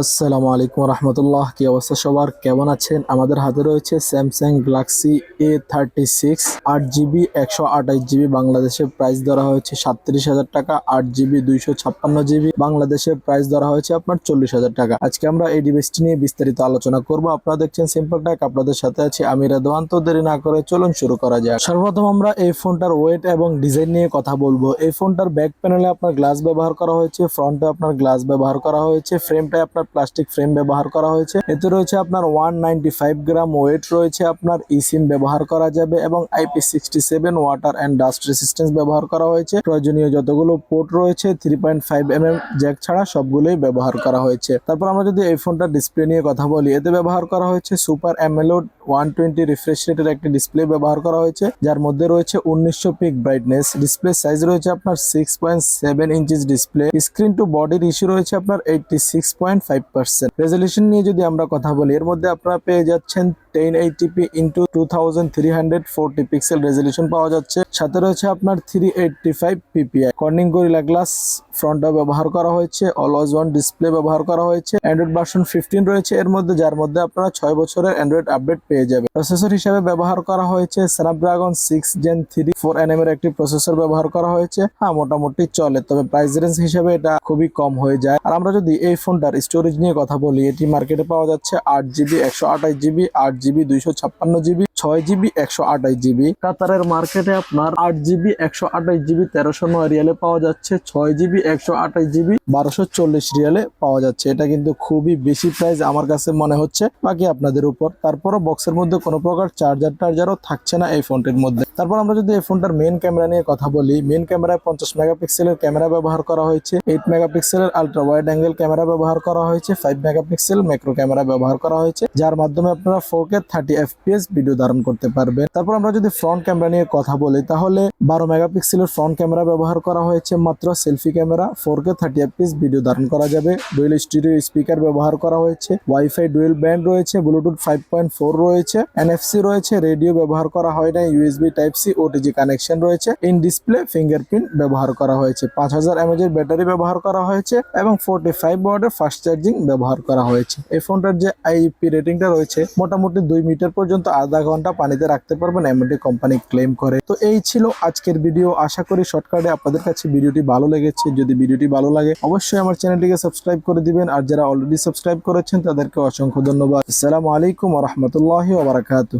আসসালামু আলাইকুম রহমতুল্লাহ, কি অবস্থা সবার? কেমন আছেন? আমাদের হাতে রয়েছে Samsung Galaxy A thirty six আট জিবি একশো আঠাশ জিবি বাংলাদেশের প্রাইস ধরা হয়েছে সাতত্রিশ হাজার টাকা, আট জিবি দুইশো ছাপ্পান্ন জিবি বাংলাদেশের প্রাইস ধরা হয়েছে আপনার চল্লিশ হাজার টাকা। আজকে আমরা এই ডিভাইসটি নিয়ে বিস্তারিত আলোচনা করব। আপনারা দেখছেন সিম্পল ট্যাক আপনাদের সাথে আছি আমি রেদওয়ান। তো দেরি না করে চলুন শুরু করা যাক। সর্বপ্রথম আমরা এই ফোনটার ওয়েট এবং ডিজাইন নিয়ে কথা বলব। এই ফোনটার ব্যাক প্যানেলে আপনার গ্লাস ব্যবহার করা হয়েছে ফ্রন্টে আপনার গ্লাস ব্যবহার করা হয়েছে ফ্রেমটায় আপনার প্লাস্টিক ফ্রেম ব্যবহার করা হয়েছে। এতে রয়েছে আপনার ওয়ান গ্রাম ওয়েট রয়েছে, আপনার ইসিম ব্যবহার করা যাবে এবং IP sixty seven water and dust resistance ব্যবহার করা হয়েছে। প্রয়োজনীয় যতগুলো পোর্ট রয়েছে থ্রি পয়েন্ট ফাইভ জ্যাক ছাড়া সবগুলোই ব্যবহার করা হয়েছে। তারপর আমরা যদি এই ফোনটার ডিসপ্লে নিয়ে কথা বলি, এতে ব্যবহার করা হয়েছে super AMOLED one twenty refresh রেটের একটি ডিসপ্লে ব্যবহার করা হয়েছে, যার মধ্যে রয়েছে উনিশশো পিক ব্রাইটনেস ডিসপ্লে সাইজ রয়েছে আপনার six point seven inches display screen to বডির ইস্যু রয়েছে আপনার eighty six point five percent resolution নিয়ে যদি আমরা কথা বলি, এর মধ্যে আপনারা পেয়ে যাচ্ছেন ten eighty p into two thousand three hundred forty pixel resolution পাওয়া যাচ্ছে। সাথে রয়েছে আপনার three eighty five PPI Corning Gorilla Glass ফ্রন্টটা ব্যবহার করা হয়েছে অলওয়াজ ওয়ান ডিসপ্লে ব্যবহার করা হয়েছে অ্যান্ড্রয়েড ভার্সন ফিফটিন রয়েছে এর মধ্যে, যার মধ্যে আপনারা ছয় বছরের অ্যান্ড্রয়েড আপডেট পেয়ে যাবে প্রসেসর হিসেবে ব্যবহার করা হয়েছে Snapdragon six gen three four nm এর একটি প্রসেসর ব্যবহার করা হয়েছে। হ্যাঁ মোটামুটি চলে, তবে প্রাইস রেঞ্জ হিসেবে এটা খুবই কম হয়ে যায়। আর আমরা যদি এই ফোনটার স্টোরেজ নিয়ে কথা বলি, এটি মার্কেটে পাওয়া যাচ্ছে আট জিবি একশো আঠাশ জিবি আট জিবি দুইশো ছাপ্পান্ন জিবি ছয় জিবি, একশো আঠাশ জিবি। কাতারের মার্কেটে আপনার আট জিবি, একশো আঠাশ জিবি, তেরোশো নয় রিয়ালে পাওয়া যাচ্ছে। ছয় জিবি, একশো আঠাশ জিবি, বারোশো চল্লিশ রিয়ালে পাওয়া যাচ্ছে। এটা কিন্তু খুবই বেশি প্রাইস আমার কাছে মনে হচ্ছে। বাকি আপনাদের উপর। তারপরও বক্সের মধ্যে কোনো প্রকার চার্জার টার্জারও থাকছে না এই ফোনটির মধ্যে। তারপর আমরা যদি এই ফোনটার মেন ক্যামেরা নিয়ে কথা বলি মেন ক্যামেরায় পঞ্চাশ মেগাপিক্সেলের ক্যামেরা ব্যবহার করা হয়েছে। এইট মেগাপিক্সেলের আলট্রা ওয়াইড অ্যাঙ্গেল ক্যামেরা ব্যবহার করা হয়েছে। ফাইভ মেগাপিক্সেল ম্যাক্রো ক্যামেরা ব্যবহার করা হয়েছে। যার মাধ্যমে আপনারা four K thirty FPS video ধারণ করতে পারবেন তারপর আমরা যদি ফ্রন্ট ক্যামেরা নিয়ে কথা বলি, তাহলে বারো মেগাপিক্সেলের ফ্রন্ট ক্যামেরা ব্যবহার করা হয়েছে মাত্র selfie camera four K thirty FPS video ধারণ করা যাবে। ডুয়েল স্টুডিও স্পিকার ব্যবহার করা হয়েছে ওয়াইফাই ডুয়েল ব্যান্ড রয়েছে ব্লুটুথ ফাইভ পয়েন্ট ফোর রয়েছে এনএফসি রয়েছে রেডিও ব্যবহার করা হয় না USB type C OTG connection রয়েছে ইন ডিসপ্লে ফিঙ্গারপ্রিন্ট ব্যবহার করা হয়েছে, পাঁচ হাজার এমএজের ব্যাটারি ব্যবহার করা হয়েছে এবং ফোর্টি ফাইভ ওয়ার্ডের ফাস্ট চার্জিং ব্যবহার করা হয়েছে। এই ফোনটার যে আইপি রেটিংটা রয়েছে, মোটামুটি দুই মিটার পর্যন্ত, আধা ঘণ্টা পানিতে রাখতে পারবেন এমনটি কোম্পানি ক্লেম করে। তো এই ছিল আজকের ভিডিও আশা করি শর্টকাটে আপনাদের কাছে ভিডিওটি ভালো লেগেছে। যদি ভিডিওটি ভালো লাগে, অবশ্যই আমার চ্যানেলটিকে সাবস্ক্রাইব করে দিবেন। আর যারা অলরেডি সাবস্ক্রাইব করেছেন, তাদেরকে অসংখ্য ধন্যবাদ। আসসালামু আলাইকুম রহমতুল্লাহ ওবরাকাতু